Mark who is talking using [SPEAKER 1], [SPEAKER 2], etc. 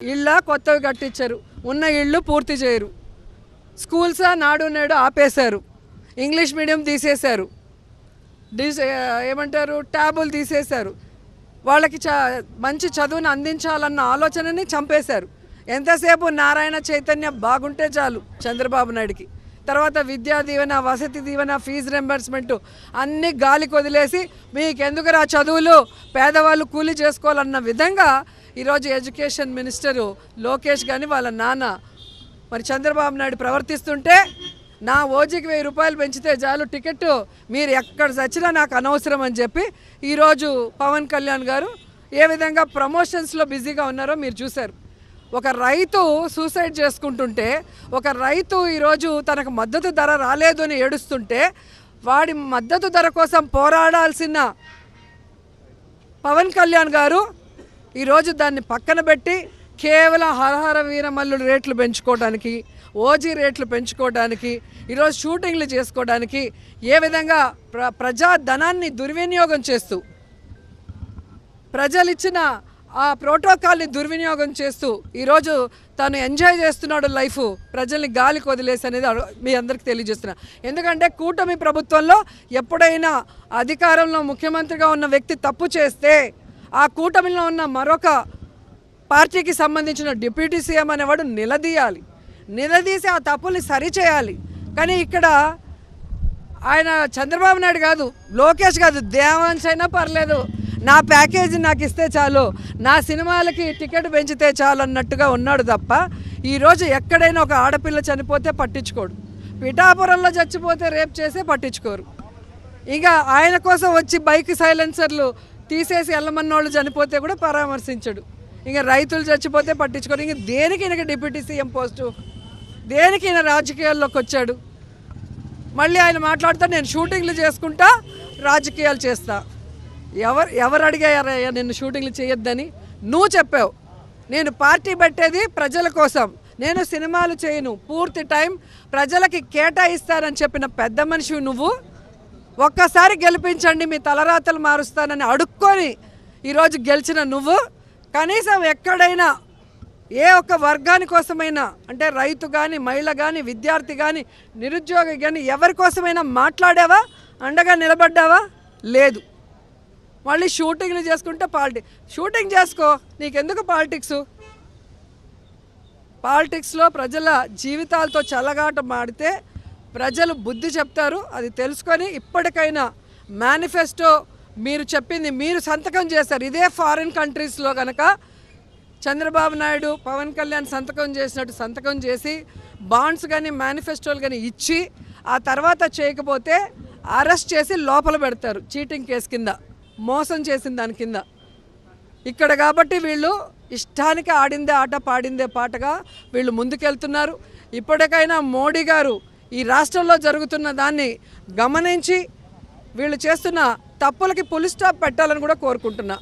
[SPEAKER 1] ఇళ్ళ కొత్తవి కట్టించారు. ఉన్న ఇళ్ళు పూర్తి చేయరు. స్కూల్స్ నాడు నేడు ఆపేశారు. ఇంగ్లీష్ మీడియం తీసేశారు. డిస్ ఏమంటారు? ట్యాబులు తీసేశారు. వాళ్ళకి చ మంచి చదువును అందించాలన్న ఆలోచనని చంపేశారు. ఎంతసేపు నారాయణ చైతన్య బాగుంటే చాలు చంద్రబాబు నాయుడికి. తర్వాత విద్యా దీవెన వసతి దీవెన ఫీజు రెంబర్స్మెంట్ అన్నీ గాలికి వదిలేసి మీకెందుకురా చదువులు? పేదవాళ్ళు కూలి చేసుకోవాలన్న విధంగా ఈరోజు ఎడ్యుకేషన్ మినిస్టరు లోకేష్ కానీ వాళ్ళ నాన్న మరి చంద్రబాబు నాయుడు ప్రవర్తిస్తుంటే నా ఓజీకి వెయ్యి రూపాయలు పెంచితే చాలు టికెట్ మీరు ఎక్కడ చచ్చినా నాకు అనవసరం అని చెప్పి ఈరోజు పవన్ కళ్యాణ్ గారు ఏ విధంగా ప్రమోషన్స్లో బిజీగా ఉన్నారో మీరు చూశారు. ఒక రైతు సూసైడ్ చేసుకుంటుంటే ఒక రైతు ఈరోజు తనకు మద్దతు ధర రాలేదు అని ఏడుస్తుంటే వాడి మద్దతు ధర కోసం పోరాడాల్సిన పవన్ కళ్యాణ్ గారు ఈరోజు దాన్ని పక్కన పెట్టి కేవలం హరహర వీరమల్లుడు రేట్లు పెంచుకోవడానికి ఓజీ రేట్లు పెంచుకోవడానికి ఈరోజు షూటింగ్లు చేసుకోవడానికి ఏ విధంగా ప్ర ప్రజా ధనాన్ని దుర్వినియోగం చేస్తూ ప్రజలు ఇచ్చిన ఆ ప్రోటోకాల్ని దుర్వినియోగం చేస్తూ ఈరోజు తను ఎంజాయ్ చేస్తున్నాడు లైఫ్ ప్రజల్ని గాలికి వదిలేసి అనేది మీ అందరికీ తెలియజేస్తున్నా. ఎందుకంటే కూటమి ప్రభుత్వంలో ఎప్పుడైనా అధికారంలో ముఖ్యమంత్రిగా ఉన్న వ్యక్తి తప్పు చేస్తే ఆ కూటమిలో ఉన్న మరొక పార్టీకి సంబంధించిన డిప్యూటీ సీఎం అనేవాడు నిలదీయాలి. నిలదీసి ఆ తప్పుల్ని సరిచేయాలి. కానీ ఇక్కడ ఆయన చంద్రబాబు నాయుడు కాదు లోకేష్ కాదు దేవాన్స్ అయినా పర్లేదు. నా ప్యాకేజీ నాకు ఇస్తే చాలు నా సినిమాలకి టికెట్ పెంచితే చాలు అన్నట్టుగా ఉన్నాడు తప్ప ఈరోజు ఎక్కడైనా ఒక ఆడపిల్ల చనిపోతే పట్టించుకోడు. పిఠాపురంలో చచ్చిపోతే రేప్ చేసే పట్టించుకోరు. ఇంకా ఆయన కోసం వచ్చి బైక్ సైలెన్సర్లు తీసేసి వెళ్ళమన్నోళ్ళు చనిపోతే కూడా పరామర్శించడు. ఇంకా రైతులు చచ్చిపోతే పట్టించుకోరు. ఇంక దేనికి ఈయనకి డిప్యూటీ సీఎం పోస్టు దేనికి ఈయన రాజకీయాల్లోకి వచ్చాడు. మళ్ళీ ఆయన మాట్లాడుతా నేను షూటింగ్లు చేసుకుంటా రాజకీయాలు చేస్తా. ఎవరు ఎవరు అడిగారయ్యా నిన్ను షూటింగ్లు చేయొద్దని? నువ్వు చెప్పావు. నేను పార్టీ పెట్టేది ప్రజల కోసం. నేను సినిమాలు చేయను. పూర్తి టైం ప్రజలకి కేటాయిస్తానని చెప్పిన పెద్ద మనిషి నువ్వు. ఒక్కసారి గెలిపించండి మీ తలరాతలు మారుస్తానని అడుక్కొని ఈరోజు గెలిచిన నువ్వు. కనీసం ఎక్కడైనా ఏ ఒక్క వర్గాని కోసమైనా అంటే రైతు కానీ మహిళ కానీ విద్యార్థి కానీ నిరుద్యోగి కానీ ఎవరి కోసమైనా మాట్లాడావా? అండగా నిలబడ్డావా? లేదు. మళ్ళీ షూటింగ్లు చేసుకుంటే పాలిటిక్స్ షూటింగ్ చేసుకో నీకెందుకు పాలిటిక్స్? పాలిటిక్స్లో ప్రజల జీవితాలతో చల్లగాట మాడితే ప్రజలు బుద్ధి చెప్తారు అది తెలుసుకొని ఇప్పటికైనా మేనిఫెస్టో మీరు చెప్పింది మీరు సంతకం చేశారు. ఇదే ఫారిన్ కంట్రీస్లో కనుక చంద్రబాబు నాయుడు పవన్ కళ్యాణ్ సంతకం చేసినట్టు సంతకం చేసి బాండ్స్ కానీ మేనిఫెస్టోలు కానీ ఇచ్చి ఆ తర్వాత చేయకపోతే అరెస్ట్ చేసి లోపల పెడతారు చీటింగ్ కేసు కింద మోసం చేసిన దాని కింద. ఇక్కడ కాబట్టి వీళ్ళు ఇష్టానికి ఆడిందే ఆట పాడిందే పాటగా వీళ్ళు ముందుకెళ్తున్నారు. ఇప్పటికైనా మోడీ గారు ఈ రాష్ట్రంలో జరుగుతున్న దాన్ని గమనించి వీళ్ళు చేస్తున్న తప్పులకి పులి స్టాప్ పెట్టాలని కూడా కోరుకుంటున్నా.